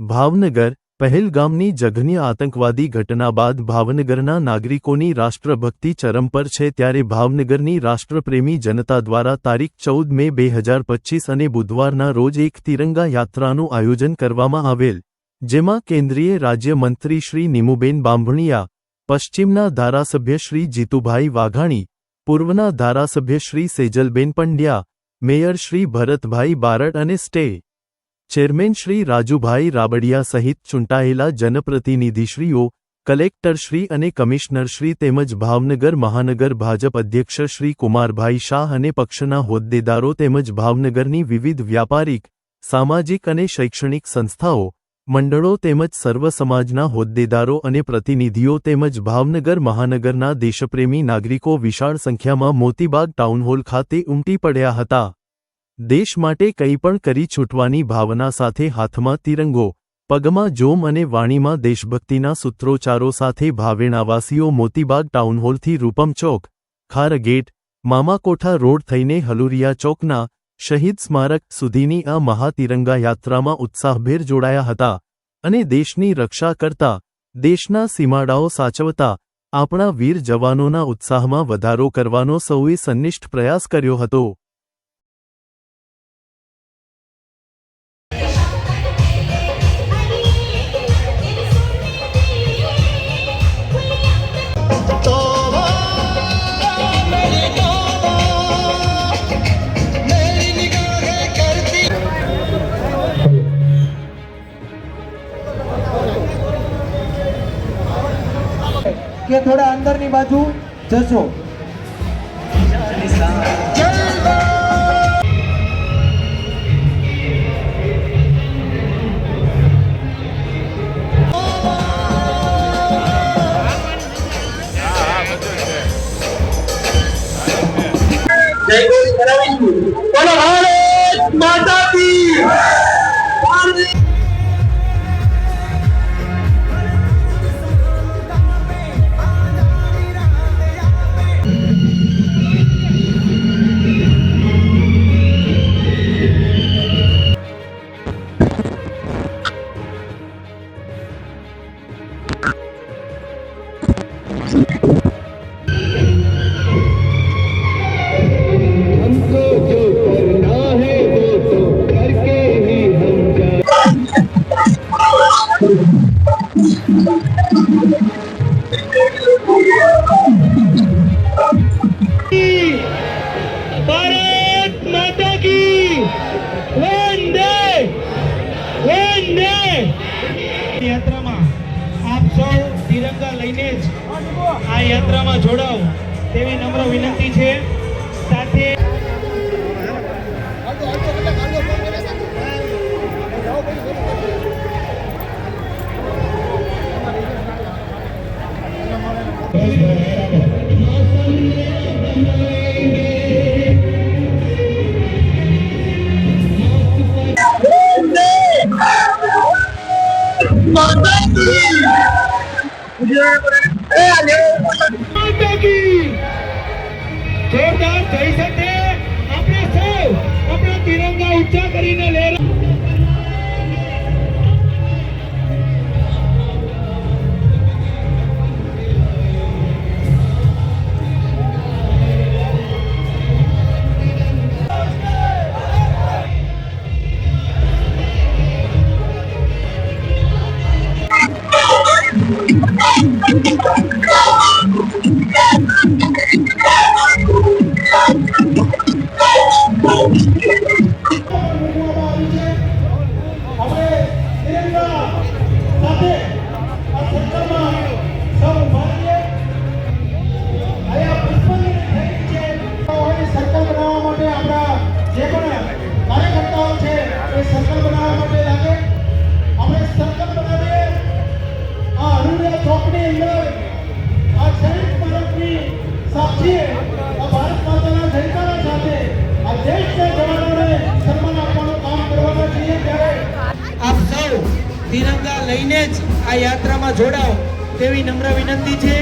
ભાવનગર, પહેલગામની જઘન્ય આતંકવાદી ઘટના બાદ ભાવનગરના નાગરિકોની રાષ્ટ્રભક્તિ ચરમ પર છે ત્યારે ભાવનગરની રાષ્ટ્રપ્રેમી જનતા દ્વારા તારીખ ચૌદ મે બે હજાર પચ્ચીસ અને બુધવારના રોજ એક તિરંગા યાત્રાનું આયોજન કરવામાં આવેલ, જેમાં કેન્દ્રીય રાજ્યમંત્રી શ્રી નિમુબેન બાંભણિયા પશ્ચિમના ધારાસભ્ય શ્રી જીતુભાઈ વાઘાણી, પૂર્વના ધારાસભ્ય શ્રી સેજલબેન પંડ્યા, મેયર શ્રી ભરતભાઈ બારડ અને સ્ટે ચેરમેન શ્રી રાજુભાઈ રાબડિયા સહિત ચૂંટાયેલા જનપ્રતિનિધિશ્રીઓ કલેક્ટરશ્રી અને કમિશનરશ્રી તેમજ ભાવનગર મહાનગર ભાજપ અધ્યક્ષ શ્રી કુમારભાઈ શાહ અને પક્ષના હોદ્દેદારો તેમજ ભાવનગરની વિવિધ વ્યાપારિક, સામાજિક અને શૈક્ષણિક સંસ્થાઓ, મંડળો તેમજ સર્વ સમાજના હોદ્દેદારો અને પ્રતિનિધિઓ તેમજ ભાવનગર મહાનગરના દેશપ્રેમી નાગરિકો વિશાળ સંખ્યામાં મોતીબાગ ટાઉનહોલ ખાતે ઉમટી પડ્યા હતા. દેશ માટે કંઈ પણ કરી છૂટવાની ભાવના સાથે હાથમાં તિરંગો, પગમાં જોમ અને વાણીમાં દેશભક્તિના સૂત્રોચ્ચારો સાથે ભાવેણાવાસીઓ મોતીબાગ ટાઉનહોલથી રૂપમ ચોક ખારગેટ, મામાકોઠા રોડ થઈને હલુરિયા ચોકના શહીદ સ્મારક સુધીની આ મહાતિરંગા યાત્રામાં ઉત્સાહભેર જોડાયા હતા અને દેશની રક્ષા કરતા, દેશના સીમાડાઓ સાચવતા, આપણા વીર જવાનોના ઉત્સાહમાં વધારો કરવાનો સૌએ સંનિષ્ઠ પ્રયાસ કર્યો હતો. કે થોડા અંદરની બાજુ. જશો. જય ગુરુ ભારત માતા કી વંદે વંદે યાત્રામાં આપ સૌ તિરંગા લઈને જ આ યાત્રામાં જોડાઓ તેવી નમ્ર વિનંતી છે. જોરદાર જય સાથે આપણે સૌ આપણા તિરંગા ઊંચા કરીને લહેરા you સાક્ષીએ આ ભારત માતાના જયકારા સાથે આ દેશના જવાનોને સન્માન આપવાનું કામ કરવાના છીએ ત્યારે આપ સૌ તિરંગા લઈને જ આ યાત્રામાં જોડાઓ તેવી નમ્ર વિનંતી છે.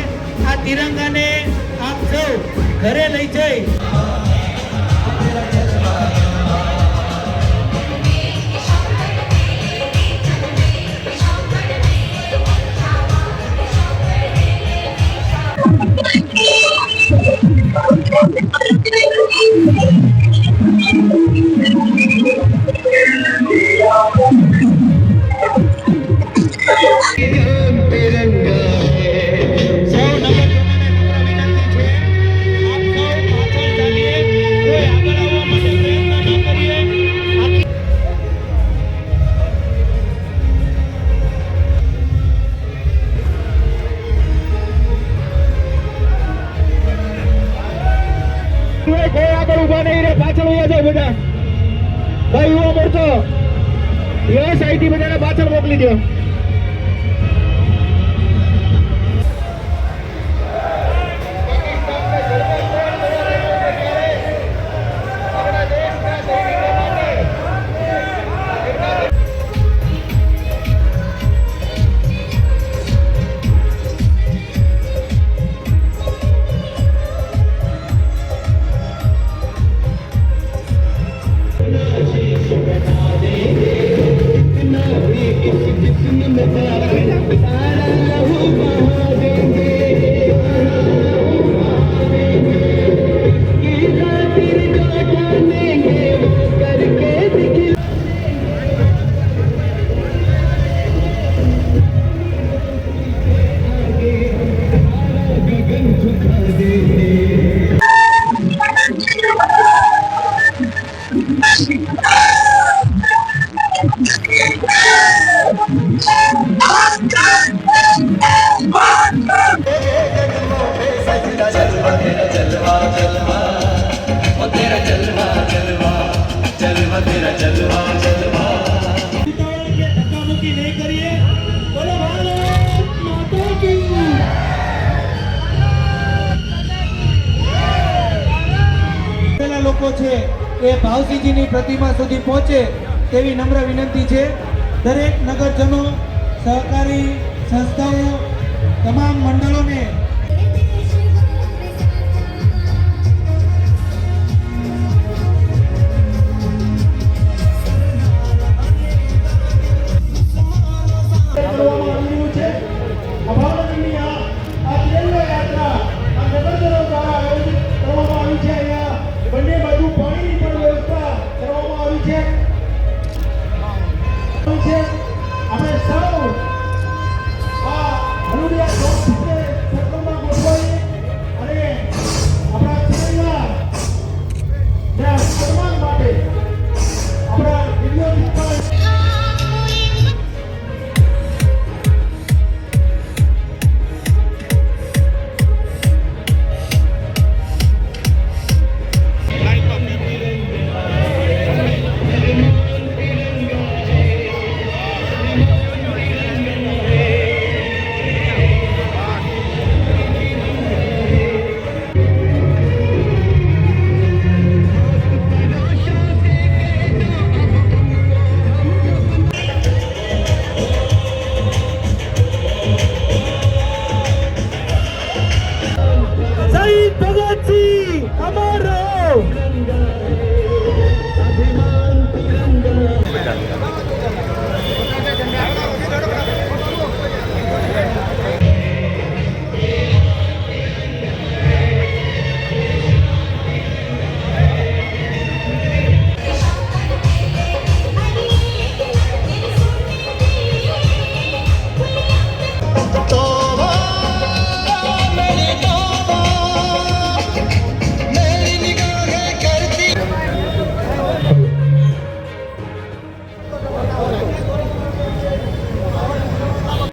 આ તિરંગાને આપ સૌ ઘરે લઈ જઈ. video. માવજીજીની પ્રતિમા સુધી પહોંચે તેવી નમ્ર વિનંતી છે. દરેક નગરજનો સહકારી સંસ્થાઓ તમામ મંડળોને